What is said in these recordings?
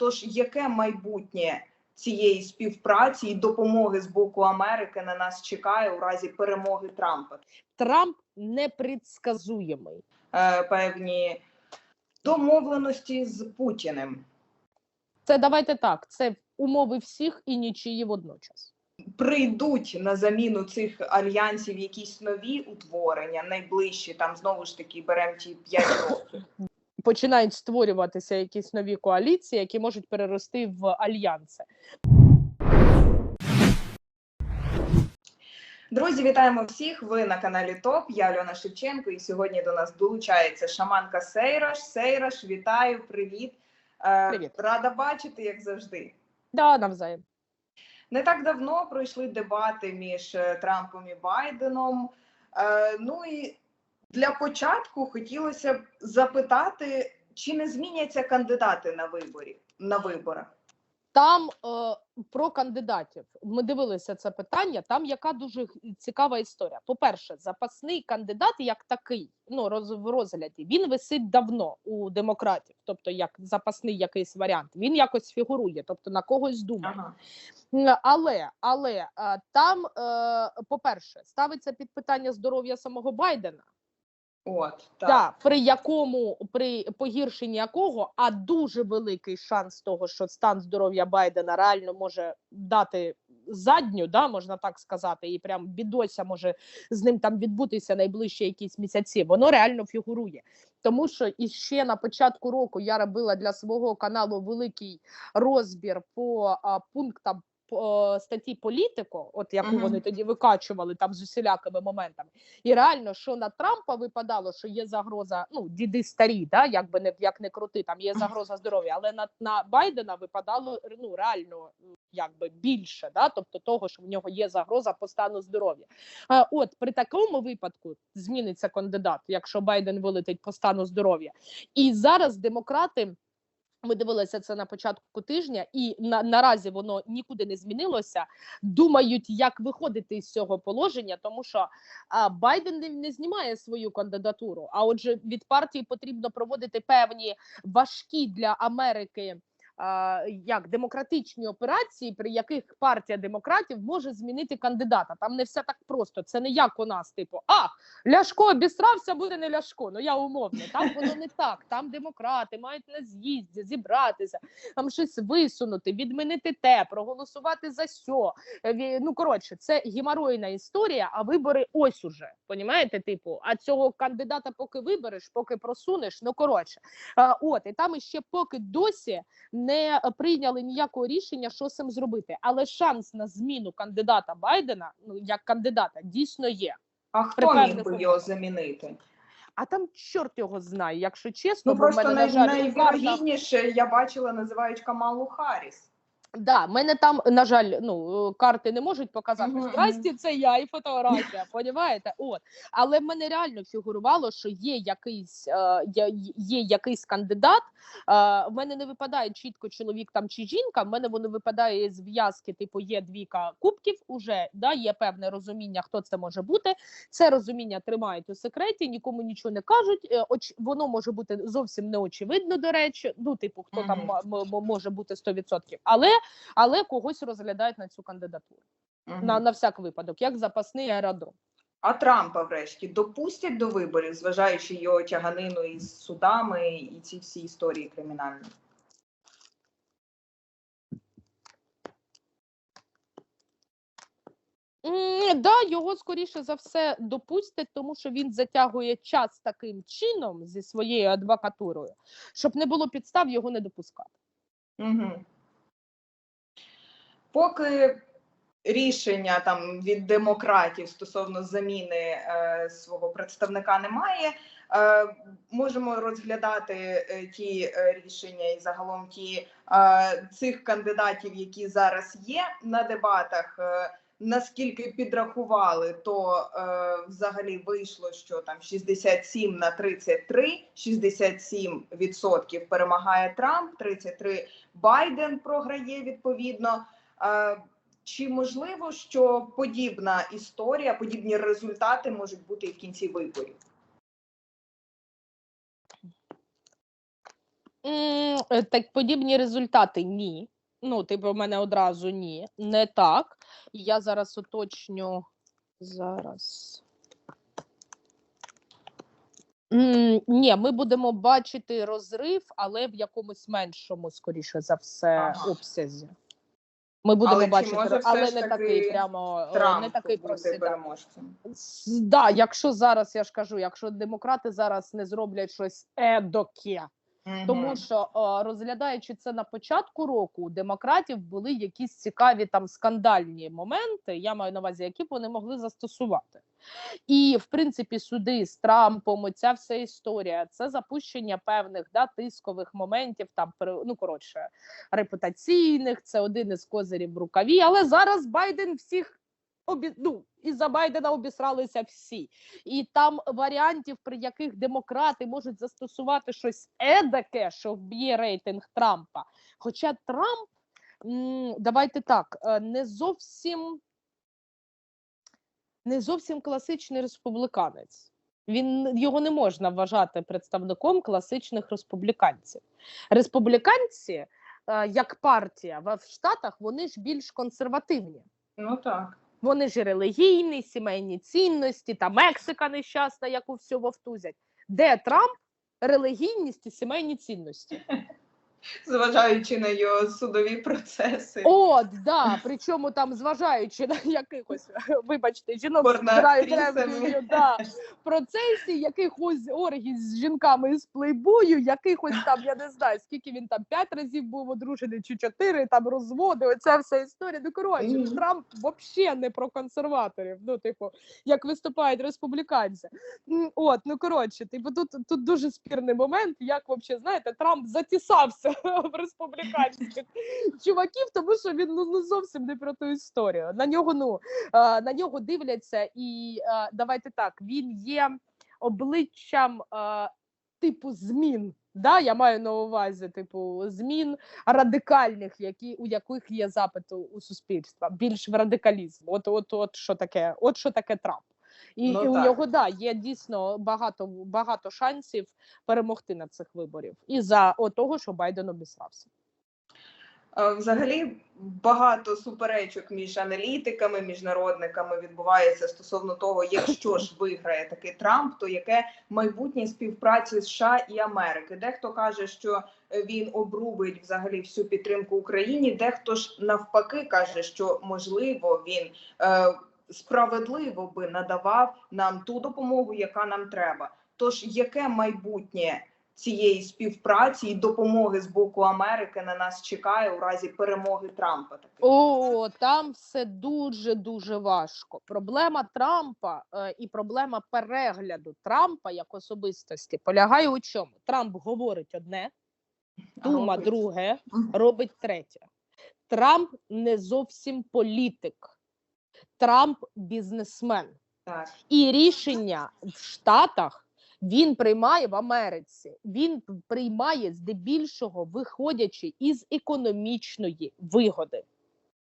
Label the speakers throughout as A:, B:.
A: Тож яке майбутнє цієї співпраці і допомоги з боку Америки на нас чекає у разі перемоги Трампа?
B: Трамп непредсказуємий.
A: Е, певні домовленості з Путіним
B: Це давайте так. Це умови всіх і нічиї водночас.
A: прийдуть на заміну цих альянсів якісь нові утворення, найближчі там знову ж таки беремо ті 5 років.
B: Починають створюватися якісь нові коаліції, які можуть перерости в альянси.
A: Друзі, вітаємо всіх! Ви на каналі ТОП. Я Альона Шевченко, і сьогодні до нас долучається шаманка Сейраш. Сейраш, вітаю, привіт. Е,
B: Привіт.
A: Рада бачити, як завжди.
B: Да, навзаєм.
A: Не так давно пройшли дебати між е, Трампом і Байденом. Е, ну і для початку хотілося б запитати, чи не зміняться кандидати на виборі на виборах?
B: Там е, про кандидатів ми дивилися це питання. Там яка дуже цікава історія. По-перше, запасний кандидат як такий, ну роз, в розгляді, він висить давно у демократів, тобто як запасний якийсь варіант. Він якось фігурує, тобто на когось думає.
A: Ага.
B: Але але е, там, е, по-перше, ставиться під питання здоров'я самого Байдена.
A: От так.
B: Так, при якому при погіршенні якого, а дуже великий шанс того, що стан здоров'я Байдена реально може дати задню, да, можна так сказати, і прям бідося може з ним там відбутися найближчі якісь місяці. Воно реально фігурує. Тому що іще на початку року я робила для свого каналу великий розбір по а, пунктам. Е, Статті політико, от яку
A: Мгм.
B: вони тоді викачували там з усілякими моментами, і реально, що на Трампа випадало, що є загроза, ну діди старі, да, як би не як не крути, там є загроза здоров'я, але на, на Байдена випадало ну реально якби більше, да, тобто того, що в нього є загроза по стану здоров'я. А, от при такому випадку зміниться кандидат, якщо Байден вилетить по стану здоров'я. І зараз демократи. Ми дивилися це на початку тижня, і на, наразі воно нікуди не змінилося. Думають, як виходити з цього положення, тому що а, Байден не, не знімає свою кандидатуру. А отже, від партії потрібно проводити певні важкі для Америки. Як демократичні операції, при яких партія демократів може змінити кандидата. Там не все так просто. Це не як у нас, типу, а Ляшко обісрався, буде не Ляшко. Ну я умовно. Там воно не так. Там демократи мають на з'їзді зібратися, там щось висунути, відмінити те, проголосувати за сьо. Ну коротше, це геморойна історія, а вибори ось уже. Понімаєте? Типу, а цього кандидата, поки вибереш, поки просунеш, ну коротше. А, от і там іще поки досі не е, прийняли ніякого рішення, що з цим зробити. Але шанс на зміну кандидата Байдена, ну як кандидата, дійсно є.
A: А хто міг би його замінити?
B: А там чорт його знає, якщо чесно,
A: Ну просто
B: мене,
A: най-
B: на жаль,
A: найвірогідніше я бачила, називають Камалу Харріс.
B: Да, мене там, на жаль, ну е, карти не можуть показати.
A: Мгм,
B: Здрасті, це я і фотографія. Понімаєте? От, але в мене реально фігурувало, що є якийсь е, є, є якийсь кандидат. Е, в мене не випадає чітко чоловік там чи жінка. В мене воно випадає з в'язки, типу, є двіка кубків. Уже да, є певне розуміння, хто це може бути. Це розуміння тримають у секреті, нікому нічого не кажуть. Е, оч, воно може бути зовсім неочевидно, до речі. Ну, типу, хто там
A: Мгм.
B: м- м- може бути 100%. Але але когось розглядають на цю кандидатуру
A: Мгм.
B: на, на всяк випадок, як запасний аеродром.
A: А Трампа, врешті, допустять до виборів, зважаючи його тяганину із судами і ці всі історії кримінальні.
B: М, Да, його скоріше за все допустять, тому що він затягує час таким чином зі своєю адвокатурою, щоб не було підстав його не допускати.
A: Угу. Поки рішення там від демократів стосовно заміни е, свого представника немає, е, можемо розглядати е, ті е, рішення і загалом ті цих кандидатів, які зараз є на дебатах. Наскільки підрахували, то взагалі вийшло, що там 67 на 33, 67% перемагає Трамп, 33 Байден програє відповідно. Чи можливо, що подібна історія, подібні результати можуть бути і в кінці виборів?
B: Е, Так подібні результати ні. Ну, типу, в мене одразу ні, не так. Я зараз уточню зараз. Ні, ми будемо бачити розрив, але в якомусь меншому, скоріше за все,
A: Ага.
B: обсязі. Ми будемо
A: Але
B: бачити,
A: може
B: ро-
A: все
B: але не
A: таки
B: такий прямо е,
A: Трамп
B: не такий простий.
A: переможцем.
B: Да, якщо зараз я ж кажу, якщо демократи зараз не зроблять щось едоке, тому що розглядаючи це на початку року, у демократів були якісь цікаві там скандальні моменти. Я маю на увазі, які б вони могли застосувати. І в принципі, суди з Трампом, оця вся історія, це запущення певних да, тискових моментів, там ну коротше, репутаційних. Це один із козирів в рукаві. Але зараз Байден всіх обі... ну, і за Байдена обісралися всі. І там варіантів, при яких демократи можуть застосувати щось едаке, що вб'є рейтинг Трампа. Хоча Трамп, давайте так, е, не зовсім не зовсім класичний республіканець. Він його не можна вважати представником класичних республіканців. Республіканці, е, як партія в в Штатах, вони ж більш консервативні.
A: Ну так.
B: Вони ж релігійні, сімейні цінності, та Мексика нещасна, яку всю вовтузять. Де Трамп? Релігійність і сімейні цінності.
A: Зважаючи на його судові процеси.
B: От, да, причому там зважаючи на якихось, вибачте, жінок збирають да, процесі якихось оргій з жінками із плейбою, якихось там, я не знаю, скільки він там п'ять разів був одружений чи чотири, там розводи, оця вся історія. Ну, коротше,
A: Мгм.
B: Трамп взагалі не про консерваторів, ну, типу, як виступають республіканці. От, ну коротше, типу, тут, тут дуже спірний момент, як взагалі, знаєте, Трамп затісався в республіканських чуваків, тому що він ну, ну зовсім не про ту історію. На нього ну на нього дивляться, і давайте так, він є обличчям типу змін. Да, я маю на увазі, типу, змін радикальних, які у яких є запит у суспільства, більш в радикалізм. От, от, от що таке, от що таке Трамп. І,
A: Ну,
B: і у
A: так.
B: нього да є дійсно багато багато шансів перемогти на цих виборів і за того, що Байден обісрався.
A: Е, Взагалі багато суперечок між аналітиками, міжнародниками відбувається стосовно того, якщо ж виграє такий Трамп, то яке майбутнє співпраці США і Америки. Дехто каже, що він обрубить взагалі всю підтримку Україні. Дехто ж навпаки каже, що можливо він е, справедливо би надавав нам ту допомогу, яка нам треба. Тож яке майбутнє цієї співпраці і допомоги з боку Америки на нас чекає у разі перемоги Трампа?
B: О, там все дуже дуже важко. Проблема Трампа е, і проблема перегляду Трампа як особистості полягає у чому? Трамп говорить одне, дума друге, робить третє. Трамп не зовсім політик, Трамп бізнесмен.
A: Так.
B: І рішення в Штатах він приймає в Америці. Він приймає здебільшого, виходячи із економічної вигоди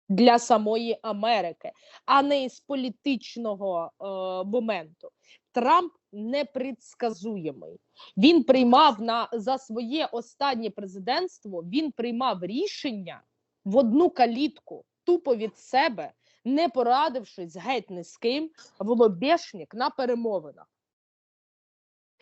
B: для самої Америки, а не із політичного е, моменту. Трамп непредсказуємий. Він приймав на за своє останнє президентство. Він приймав рішення в одну калітку, тупо від себе, не порадившись геть ні з ким, в лобешник на перемовинах.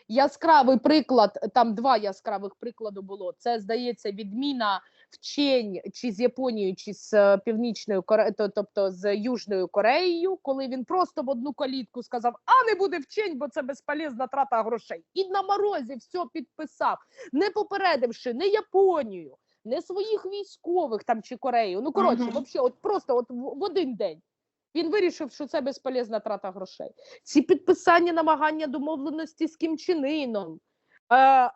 B: Яскравий приклад, там два яскравих приклади було. Це, здається, відміна вчень чи з Японією, чи з е, Північною Кореєю, тобто з Южною Кореєю, коли він просто в одну калітку сказав: а не буде вчень, бо це безполезна трата грошей. І на морозі все підписав, не попередивши не Японію, не своїх військових там чи Корею. Ну коротше,
A: Мгм.
B: вообще, от просто от в, в один день. Він вирішив, що це безполезна трата грошей. Ці підписання намагання домовленості з Кім Чен Іном. Е, е,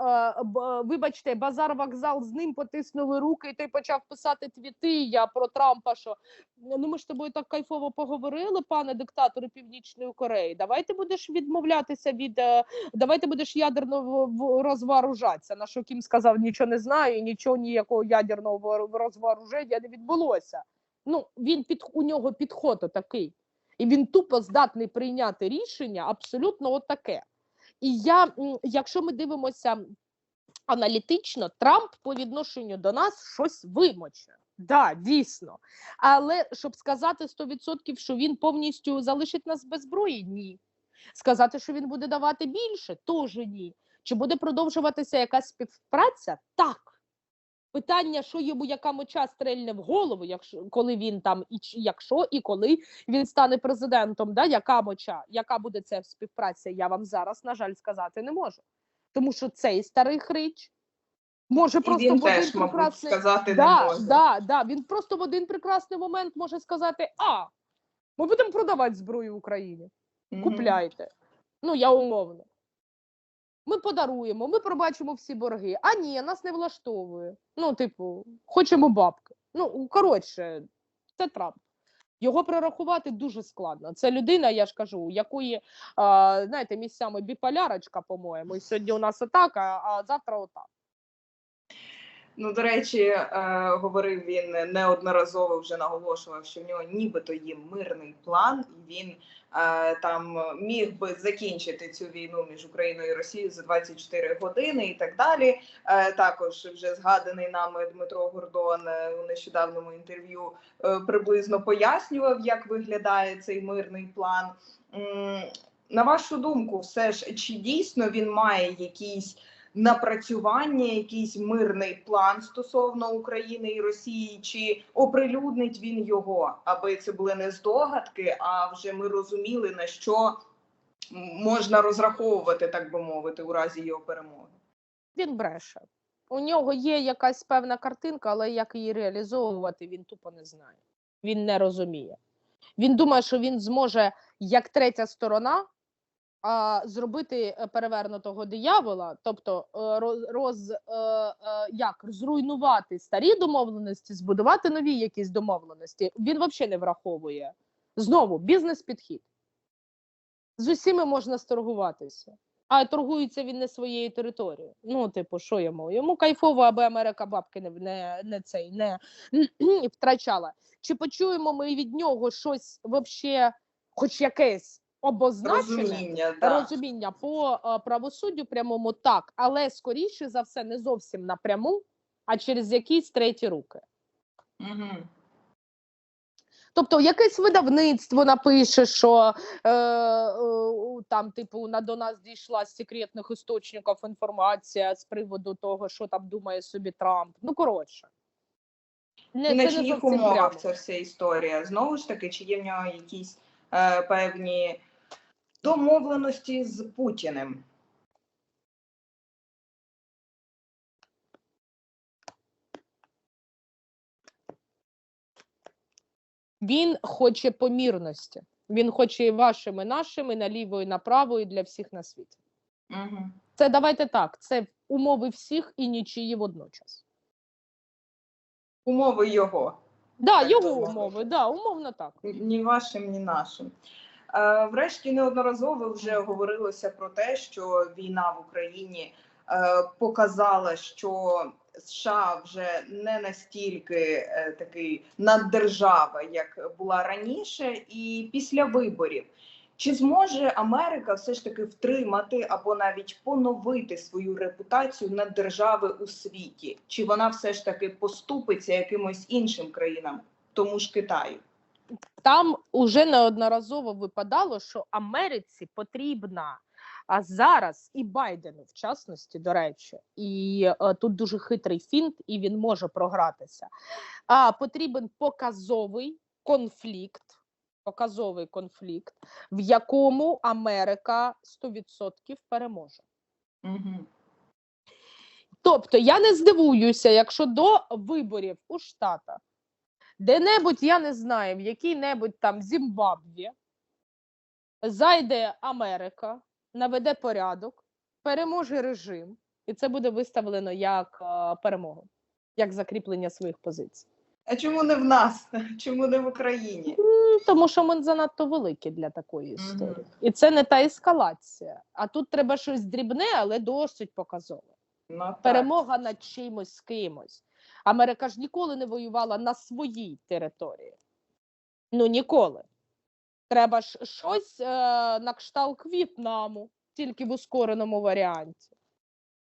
B: вибачте, базар вокзал з ним потиснули руки, і той почав писати твіти. Я про Трампа. Що ну ми ж тобою так кайфово поговорили, пане диктатори Північної Кореї. Давайте будеш відмовлятися від е, давайте будеш ядерно розвооружатися. На що Кім сказав, нічого не знаю, і нічого ніякого ядерного вор- розвооруження не відбулося. Ну він під у нього підход такий, і він тупо здатний прийняти рішення абсолютно отаке. І я, якщо ми дивимося аналітично Трамп по відношенню до нас щось вимоче. Да, дійсно. Але щоб сказати 100%, що він повністю залишить нас без зброї, ні. Сказати, що він буде давати більше, теж ні. Чи буде продовжуватися якась співпраця? Так. Питання, що йому яка моча стрельне в голову, якщо коли він там і якщо і коли він стане президентом, да, яка моча, яка буде ця співпраця, я вам зараз, на жаль, сказати не можу. Тому що цей старий хрич може
A: І
B: просто
A: він
B: в один
A: теж, мабуть,
B: прекрасний
A: сказати не може.
B: да, да. Він просто в один прекрасний момент може сказати: А, ми будемо продавати зброю в Україні.
A: Мгм.
B: Купляйте. Ну, я умовно. Ми подаруємо, ми пробачимо всі борги. А ні, нас не влаштовує. Ну, типу, хочемо бабки. Ну, коротше, це Трамп. Його прорахувати дуже складно. Це людина, я ж кажу, у якої, а, знаєте, місцями біполярочка, по-моєму. І сьогодні у нас отак, а, а завтра отак.
A: Ну, до речі, е, говорив він неодноразово вже наголошував, що в нього нібито є мирний план, і він е, там міг би закінчити цю війну між Україною і Росією за 24 години і так далі. Е, також вже згаданий нами Дмитро Гордон е, у нещодавньому інтерв'ю е, приблизно пояснював, як виглядає цей мирний план. М, На вашу думку, все ж чи дійсно він має якісь напрацювання, якийсь мирний план стосовно України і Росії, чи оприлюднить він його, аби це були не здогадки, а вже ми розуміли на що можна розраховувати, так би мовити, у разі його перемоги.
B: Він бреше. У нього є якась певна картинка, але як її реалізовувати, він тупо не знає. Він не розуміє. Він думає, що він зможе, як третя сторона, зробити е, перевернутого диявола, тобто е, роз, е, як зруйнувати старі домовленості, збудувати нові якісь домовленості. Він взагалі не враховує. Знову бізнес-підхід. З усіми можна сторгуватися. А торгується він не своєю територією. Ну, типу, що йому? Йому кайфово, аби Америка бабки не, не, не цей не втрачала. Чи почуємо ми від нього щось вообще, хоч якесь обозначене
A: Розуміння, да.
B: розуміння по е, правосуддю прямому так, але скоріше за все не зовсім напряму, а через якісь треті руки.
A: Угу.
B: Тобто якесь видавництво напише, що е, е, там, типу, на до нас дійшла з секретних істочників інформація з приводу того, що там думає собі Трамп. Ну коротше. Не,
A: на чиїх умовах ця вся історія? Знову ж таки, чи є в нього якісь е, певні домовленості з Путіним?
B: Він хоче помірності. Він хоче і вашим, і нашим, і наліво, і направо, і для всіх на світі.
A: Угу.
B: Це давайте так. Це умови всіх і нічиї водночас.
A: Умови його.
B: Да,
A: Так
B: його умови, да, умовно так.
A: Ні вашим, ні нашим. Е, Врешті неодноразово вже говорилося про те, що війна в Україні е, показала, що США вже не настільки е, такий наддержава, як була раніше, і після виборів. Чи зможе Америка все ж таки втримати або навіть поновити свою репутацію наддержави у світі? Чи вона все ж таки поступиться якимось іншим країнам, тому ж Китаю?
B: Там уже неодноразово випадало, що Америці потрібна а зараз і Байдену, в частності, до речі, і е, тут дуже хитрий фінт, і він може програтися. А потрібен показовий конфлікт, показовий конфлікт, в якому Америка 100% переможе.
A: Угу.
B: Тобто я не здивуюся, якщо до виборів у Штатах, де-небудь, я не знаю, в якій-небудь там Зімбабві зайде Америка, наведе порядок, переможе режим, і це буде виставлено як е, перемогу, як закріплення своїх позицій.
A: А чому не в нас? Чому не в Україні?
B: Тому що ми занадто великі для такої історії. І це не та ескалація. А тут треба щось дрібне, але досить показове.
A: Ну, так.
B: перемога над чимось з кимось. Америка ж ніколи не воювала на своїй території. Ну ніколи. Треба ж щось е, на кшталт В'єтнаму, тільки в ускореному варіанті.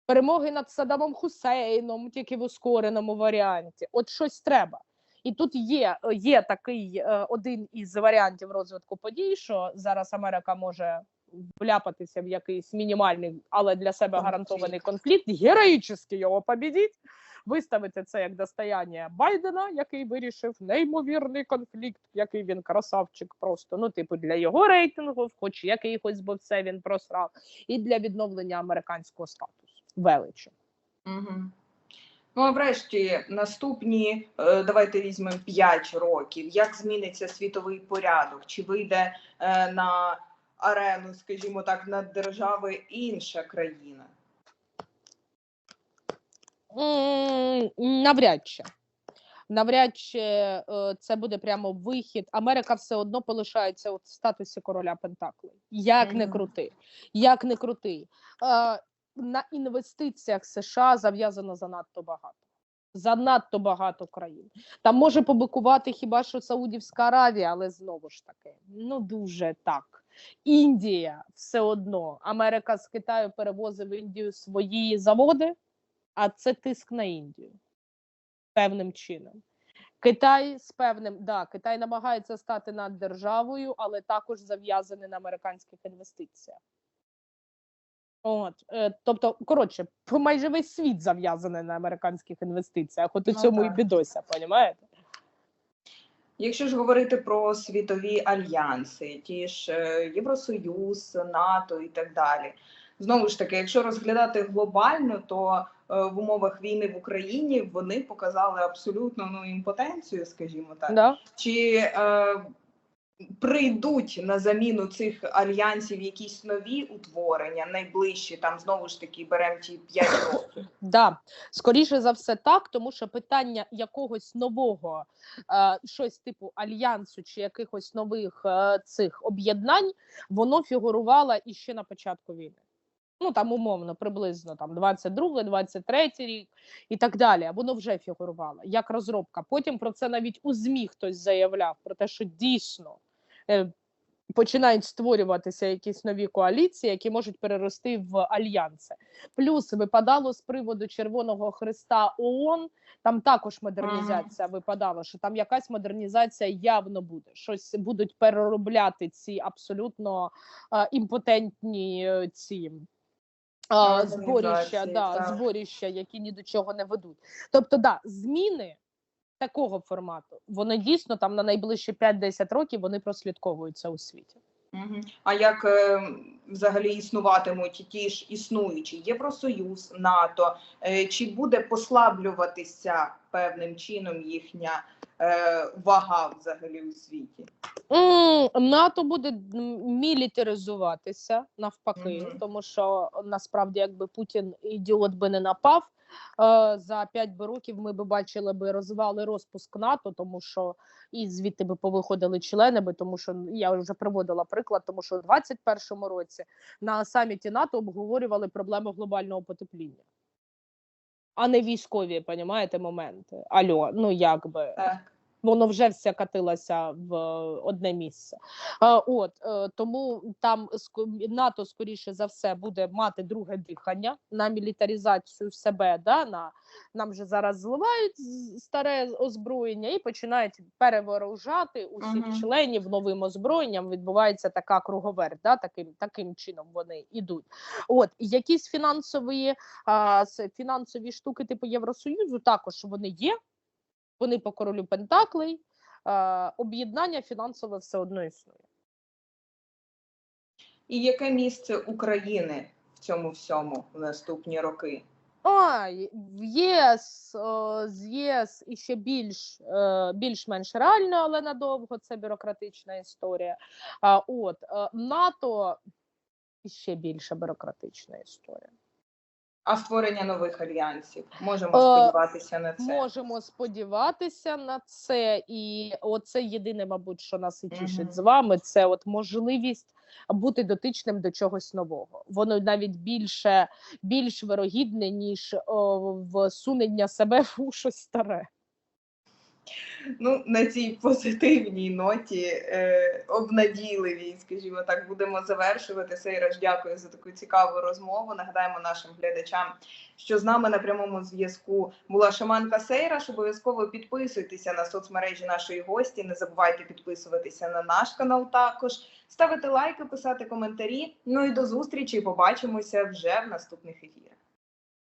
B: перемоги над Саддамом Хусейном, тільки в ускореному варіанті. От щось треба. І тут є, є такий е, один із варіантів розвитку подій, що зараз Америка може вляпатися в якийсь мінімальний, але для себе гарантований конфлікт, героїчно його побідіть, виставити це як достояння Байдена, який вирішив неймовірний конфлікт, який він красавчик просто. Ну, типу, для його рейтингу, хоч якихось бо все він просрав, і для відновлення американського статусу. Величі.
A: Угу. Ну, а врешті, наступні, е, давайте візьмемо 5 років. Як зміниться світовий порядок? Чи вийде е, на арену, скажімо так, на держави інша країна?
B: Навряд чи. Навряд чи е, це буде прямо вихід. Америка все одно полишається в статусі короля Пентаклей. Як не крути, як не крути. Е, на інвестиціях США зав'язано занадто багато. Занадто багато країн. Там може побикувати хіба що Саудівська Аравія, але знову ж таки, ну дуже так. Індія все одно. Америка з Китаю перевозить в Індію свої заводи, а це тиск на Індію певним чином. Китай з певним, да, Китай намагається стати наддержавою, але також зав'язаний на американських інвестиціях. От, е, тобто, коротше, майже весь світ зав'язаний на американських інвестиціях. От у
A: Ну,
B: цьому і
A: так.
B: бідося, понімаєте?
A: Якщо ж говорити про світові альянси, ті ж е, Євросоюз, НАТО і так далі. Знову ж таки, якщо розглядати глобально, то е, в умовах війни в Україні вони показали абсолютно ну, імпотенцію, скажімо так.
B: Да?
A: Чи е, прийдуть на заміну цих альянсів якісь нові утворення, найближчі, там знову ж таки беремо ті 5 років.
B: Да, скоріше за все так, тому що питання якогось нового, е, щось типу альянсу чи якихось нових е, цих об'єднань, воно фігурувало іще на початку війни. Ну там умовно, приблизно там 22, 23 рік і так далі. Воно вже фігурувало як розробка. Потім про це навіть у ЗМІ хтось заявляв про те, що дійсно починають створюватися якісь нові коаліції, які можуть перерости в альянси. Плюс випадало з приводу Червоного Христа ООН, там також модернізація випадала, що там якась модернізація явно буде. Щось будуть переробляти ці абсолютно е, імпотентні е, ці. е, Зборіща, да, зборіща, які ні до чого не ведуть. Тобто, да, зміни такого формату, вони дійсно там на найближчі 5-10 років вони прослідковуються у світі.
A: А як е, взагалі існуватимуть ті ж існуючі Євросоюз, НАТО? Е, чи буде послаблюватися певним чином їхня е, вага взагалі у світі?
B: НАТО буде мілітаризуватися навпаки, тому що насправді, якби Путін ідіот би не напав. Е, За 5 би років ми би бачили би розвали розпуск НАТО, тому що і звідти би повиходили члени тому що ну, я вже приводила приклад, тому що у 21-му році на саміті НАТО обговорювали проблему глобального потепління, а не військові, понімаєте, моменти. Альо, ну якби
A: Так.
B: Воно вже все катилося в одне місце. Е, От е, тому там НАТО, скоріше за все, буде мати друге дихання на мілітаризацію себе. Да, на нам вже зараз зливають старе озброєння і починають перевооружати усіх
A: Мгм.
B: членів новим озброєнням. Відбувається така круговерть, да, таким таким чином вони йдуть. От якісь фінансові а, фінансові штуки, типу Євросоюзу, також вони є вони по королю Пентаклей, е, об'єднання фінансове все одно існує.
A: І яке місце України в цьому всьому в наступні роки?
B: А, в ЄС з ЄС іще більш е, більш-менш реально, але надовго це бюрократична історія. А от е, НАТО іще більше бюрократична історія.
A: А створення нових альянсів можемо
B: Е,
A: сподіватися на це.
B: Можемо сподіватися на це, і оце єдине, мабуть, що нас і тішить
A: Мгм.
B: з вами. Це от можливість бути дотичним до чогось нового. Воно навіть більше більш вирогідне, ніж о, всунення себе в щось старе.
A: Ну, на цій позитивній ноті, е, обнадійливій, скажімо так, будемо завершувати. Сейраж, дякую за таку цікаву розмову. Нагадаємо нашим глядачам, що з нами на прямому зв'язку була шаманка Сейраш. Обов'язково підписуйтеся на соцмережі нашої гості. Не забувайте підписуватися на наш канал також, ставити лайки, писати коментарі. Ну і до зустрічі. Побачимося вже в наступних ефірах.